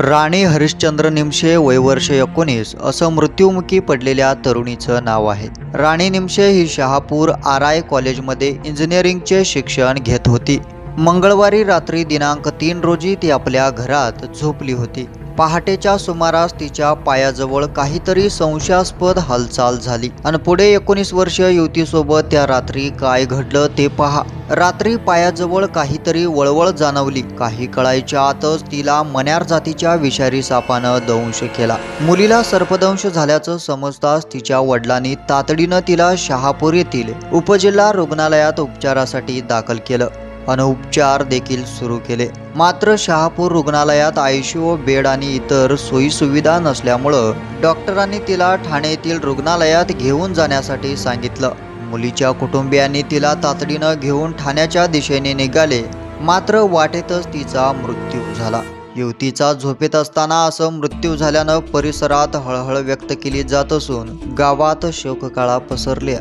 राणी हरिश्चंद्र निमशे वय वर्ष एकोणीस असं मृत्युमुखी पडलेल्या तरुणीचं नाव आहे. राणी निमशे ही शहापूर आर आय कॉलेजमध्ये इंजिनिअरिंगचे शिक्षण घेत होती. मंगळवारी रात्री दिनांक तीन रोजी ती आपल्या घरात झोपली होती. पहाटेच्या सुमारास तिच्या पायाजवळ काहीतरी संशयास्पद हालचाल झाली. आणि पुढे एकोणीस वर्ष युवतीसोबत त्या रात्री काय घडलं ते पहा. रात्री पायाजवळ काहीतरी वळवळ जाणवली. काही कळायच्या आतच तिला मन्यार जातीच्या विषारी सापानं दंश केला. मुलीला सर्पदंश झाल्याचं समजताच तिच्या वडिलांनी तातडीनं तिला शहापूर येथील उपजिल्हा रुग्णालयात उपचारासाठी दाखल केलं. अनौपचार देखील सुरू केले. मात्र शहापूर रुग्णालयात आयसीयू बेड आणि इतर सोयीसुविधा नसल्यामुळं डॉक्टरांनी तिला ठाणे येथील रुग्णालयात घेऊन जाण्यासाठी सांगितलं. मुलीच्या कुटुंबियांनी तिला तातडीनं घेऊन ठाण्याच्या दिशेने निघाले. मात्र वाटेतच तिचा मृत्यू झाला. युवतीचा झोपेत असताना असं मृत्यू झाल्यानं परिसरात हळहळ व्यक्त केली जात असून गावात शोककाळा पसरल्या